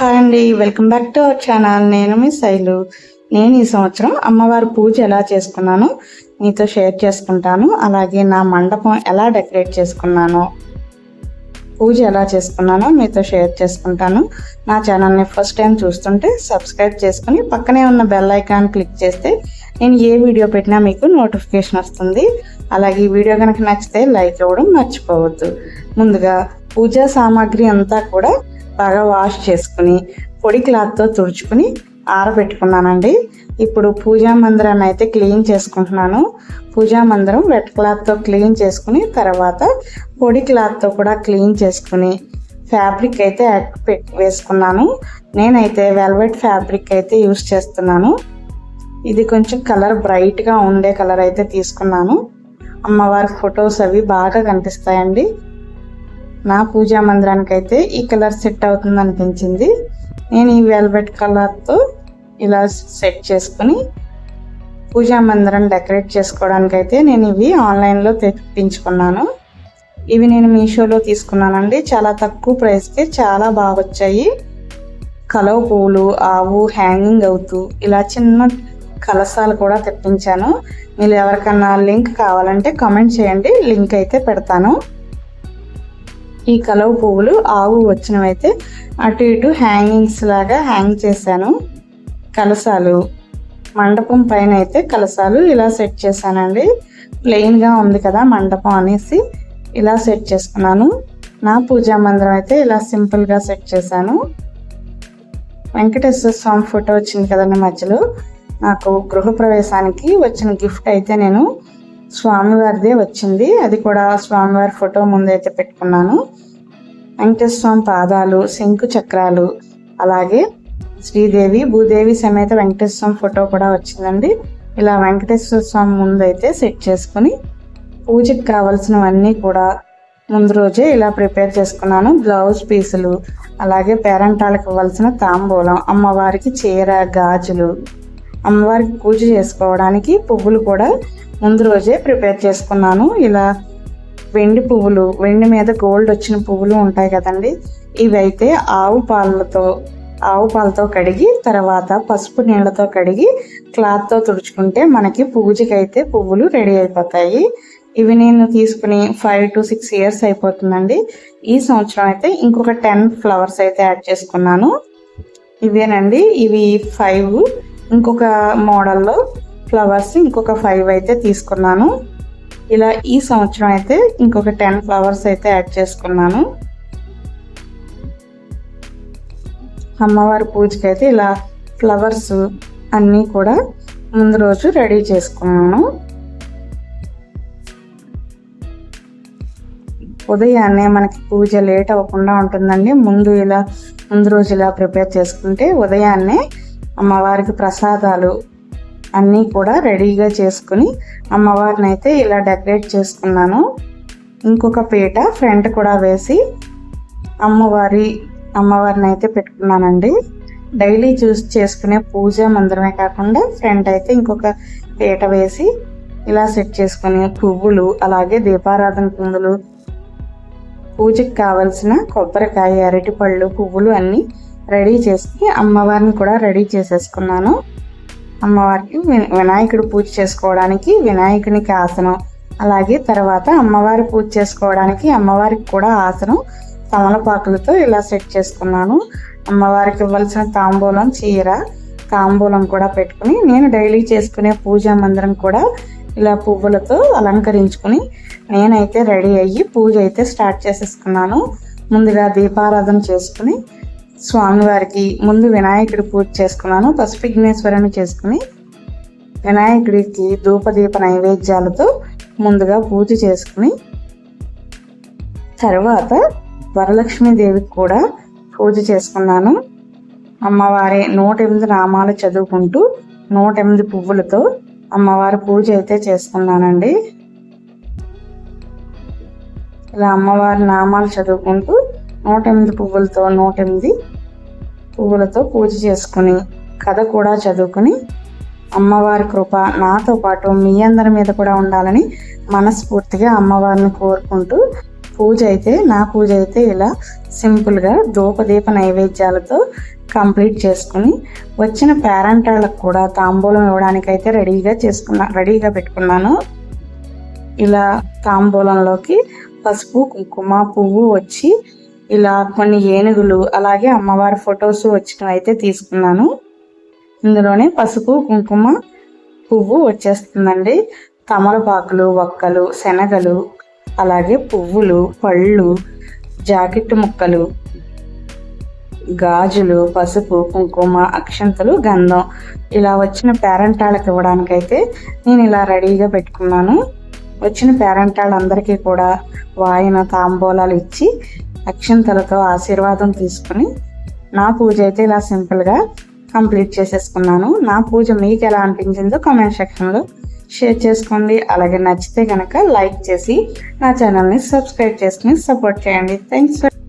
Hi అండి welcome back to our channel. నేను మీ శైలు. నేను ఈ సంవత్సరం అమ్మవారి పూజ ఎలా చేసుకున్నాను మీతో షేర్ చేసుకుంటాను. అలాగే నా మండపం ఎలా డెకరేట్ చేసుకున్నానో పూజ ఎలా చేసుకున్నానో మీతో షేర్ చేసుకుంటాను. నా ఛానల్ని ఫస్ట్ టైం చూస్తుంటే సబ్స్క్రైబ్ చేసుకుని పక్కనే ఉన్న బెల్ ఐకాన్ క్లిక్ చేస్తే నేను ఏ వీడియో పెట్టినా మీకు నోటిఫికేషన్ వస్తుంది. అలాగే ఈ వీడియో కనుక నచ్చితే లైక్ ఇవ్వడం మర్చిపోవద్దు. ముందుగా పూజా సామాగ్రి అంతా కూడా బాగా వాష్ చేసుకుని పొడి క్లాత్తో తుడుచుకుని ఆరబెట్టుకున్నానండి. ఇప్పుడు పూజా మందిరాన్ని అయితే క్లీన్ చేసుకుంటున్నాను. పూజా మందిరం వెట్ క్లాత్తో క్లీన్ చేసుకుని తర్వాత పొడి క్లాత్తో కూడా క్లీన్ చేసుకుని ఫ్యాబ్రిక్ అయితే పెట్టి వేసుకున్నాను. నేనైతే వెల్వెట్ ఫ్యాబ్రిక్ అయితే యూస్ చేస్తున్నాను. ఇది కొంచెం కలర్ బ్రైట్గా ఉండే కలర్ అయితే తీసుకున్నాను. అమ్మవారి ఫొటోస్ అవి బాగా కనిపిస్తాయండి. నా పూజా మందిరానికి అయితే ఈ కలర్ సెట్ అవుతుంది అనిపించింది నేను ఈ వెల్వెట్ కలర్తో ఇలా సెట్ చేసుకుని పూజా మందిరం డెకరేట్ చేసుకోవడానికి అయితే నేను ఇవి ఆన్లైన్లో తెప్పించుకున్నాను. ఇవి నేను మీషోలో తీసుకున్నానండి. చాలా తక్కువ ప్రైస్కి చాలా బాగా వచ్చాయి కలవ పువ్వులు ఆవు హ్యాంగింగ్ అవుతూ ఇలా చిన్న కలసాలు కూడా తెప్పించాను. మీరు ఎవరికన్నా లింక్ కావాలంటే కామెంట్ చేయండి. లింక్ అయితే పెడతాను. ఈ కలవ పువ్వులు ఆవు వచ్చినవైతే అటు ఇటు హ్యాంగింగ్స్ లాగా హ్యాంగ్ చేశాను. కలసాలు మండపం పైన అయితే కలసాలు ఇలా సెట్ చేశానండి. ప్లెయిన్గా ఉంది కదా మండపం అనేసి ఇలా సెట్ చేసుకున్నాను. నా పూజా మందిరం అయితే ఇలా సింపుల్గా సెట్ చేశాను. వెంకటేశ్వర స్వామి ఫోటో వచ్చింది కదండి మధ్యలో. నాకు గృహప్రవేశానికి వచ్చిన గిఫ్ట్ అయితే నేను స్వామివారిదే వచ్చింది. అది కూడా స్వామివారి ఫోటో ముందైతే పెట్టుకున్నాను. వెంకటేశ్వర స్వామి పాదాలు శంకు చక్రాలు అలాగే శ్రీదేవి భూదేవి సమేత వెంకటేశ్వర ఫోటో కూడా వచ్చిందండి. ఇలా వెంకటేశ్వర స్వామి ముందు అయితే సెట్ చేసుకుని పూజకి కావాల్సినవన్నీ కూడా ముందు రోజే ఇలా ప్రిపేర్ చేసుకున్నాను. బ్లౌజ్ పీసులు అలాగే పేరంటాలకు ఇవ్వాల్సిన తాంబూలం అమ్మవారికి చీర గాజులు అమ్మవారికి పూజ చేసుకోవడానికి పువ్వులు కూడా ముందు రోజే ప్రిపేర్ చేసుకున్నాను. ఇలా వెండి పువ్వులు వెండి మీద గోల్డ్ వచ్చిన పువ్వులు ఉంటాయి కదండి. ఇవి అయితే ఆవు పాలతో ఆవు పాలతో కడిగి తర్వాత పసుపు నీళ్ళతో కడిగి క్లాత్తో తుడుచుకుంటే మనకి పూజకి అయితే పువ్వులు రెడీ అయిపోతాయి. ఇవి నేను తీసుకుని ఫైవ్ టు సిక్స్ ఇయర్స్ అయిపోతుందండి. ఈ సంవత్సరం అయితే ఇంకొక టెన్ ఫ్లవర్స్ అయితే యాడ్ చేసుకున్నాను. ఇవేనండి ఇవి ఫైవ్ ఇంకొక మోడల్లో ఫ్లవర్స్ ఇంకొక ఫైవ్ అయితే తీసుకున్నాను. ఇలా ఈ సంవత్సరం అయితే ఇంకొక టెన్ ఫ్లవర్స్ అయితే యాడ్ చేసుకున్నాను. అమ్మవారి పూజకి అయితే ఇలా ఫ్లవర్స్ అన్నీ కూడా ముందు రోజు రెడీ చేసుకున్నాను. ఉదయాన్నే మనకి పూజ లేట్ అవ్వకుండా ఉంటుందండి. ముందు ఇలా ముందు రోజు ఇలా ప్రిపేర్ చేసుకుంటే ఉదయాన్నే అమ్మవారికి ప్రసాదాలు అన్నీ కూడా రెడీగా చేసుకుని అమ్మవారిని అయితే ఇలా డెకరేట్ చేసుకున్నాను. ఇంకొక పీట ఫ్రంట్ కూడా వేసి అమ్మవారి అమ్మవారిని అయితే పెట్టుకున్నానండి. డైలీ చూస్ చేసుకునే పూజ మందిరమే కాకుండా ఫ్రంట్ అయితే ఇంకొక పీట వేసి ఇలా సెట్ చేసుకుని పువ్వులు అలాగే దీపారాధన కుందులు పూజకి కావలసిన కొబ్బరికాయ అరటిపళ్ళు పువ్వులు అన్నీ రెడీ చేసి అమ్మవారిని కూడా రెడీ చేసేసుకున్నాను. అమ్మవారికి వినాయకుడు పూజ చేసుకోవడానికి వినాయకునికి ఆసనం అలాగే తర్వాత అమ్మవారి పూజ చేసుకోవడానికి అమ్మవారికి కూడా ఆసనం తమలపాకులతో ఇలా సెట్ చేసుకున్నాను. అమ్మవారికి ఇవ్వాల్సిన తాంబూలం చీర తాంబూలం కూడా పెట్టుకుని నేను డైలీ చేసుకునే పూజా మందిరం కూడా ఇలా పువ్వులతో అలంకరించుకుని నేనైతే రెడీ అయ్యి పూజ అయితే స్టార్ట్ చేసేసుకున్నాను. ముందుగా దీపారాధన చేసుకుని స్వామివారికి ముందు వినాయకుడి పూజ చేసుకున్నాను. పసుపు విఘ్నేశ్వరుని చేసుకుని వినాయకుడికి ధూపదీప నైవేద్యాలతో ముందుగా పూజ చేసుకుని తర్వాత వరలక్ష్మీదేవికి కూడా పూజ చేసుకున్నాను. అమ్మవారి నూట ఎనిమిది నామాలు చదువుకుంటూ నూట ఎనిమిది పువ్వులతో అమ్మవారి పూజ అయితే చేసుకున్నానండి. ఇలా అమ్మవారి నామాలు చదువుకుంటూ నూట ఎనిమిది పువ్వులతో నూట ఎనిమిది పువ్వులతో పూజ చేసుకుని కథ కూడా చదువుకుని అమ్మవారి కృప నాతో పాటు మీ అందరి మీద కూడా ఉండాలని మనస్ఫూర్తిగా అమ్మవారిని కోరుకుంటూ పూజ అయితే నా పూజ అయితే ఇలా సింపుల్గా ధూపదీప నైవేద్యాలతో కంప్లీట్ చేసుకుని వచ్చిన పేరెంటాళ్ళకు కూడా తాంబూలం ఇవ్వడానికైతే రెడీగా చేసుకున్నా రెడీగా పెట్టుకున్నాను. ఇలా తాంబూలంలోకి పసుపు కుంకుమ పువ్వు వచ్చి ఇలా కొన్ని ఏనుగులు అలాగే అమ్మవారి ఫొటోస్ వచ్చినవి అయితే తీసుకున్నాను. ఇందులోనే పసుపు కుంకుమ పువ్వు వచ్చేస్తుందండి. తమలపాకులు వక్కలు శనగలు అలాగే పువ్వులు పళ్ళు జాకెట్ ముక్కలు గాజులు పసుపు కుంకుమ అక్షంతలు గంధం. ఇలా వచ్చిన పేరెంటాళ్ళకి ఇవ్వడానికైతే నేను ఇలా రెడీగా పెట్టుకున్నాను. వచ్చిన పేరెంటాళ్ళందరికీ కూడా వాయిన తాంబూలాలు ఇచ్చి అక్షంతలతో ఆశీర్వాదం తీసుకుని నా పూజ అయితే ఇలా సింపుల్గా కంప్లీట్ చేసేసుకున్నాను. నా పూజ మీకు ఎలా అనిపించిందో కామెంట్ సెక్షన్లో షేర్ చేసుకోండి. అలాగే నచ్చితే కనుక లైక్ చేసి నా ఛానల్ని సబ్స్క్రైబ్ చేసుకుని సపోర్ట్ చేయండి. Thanks for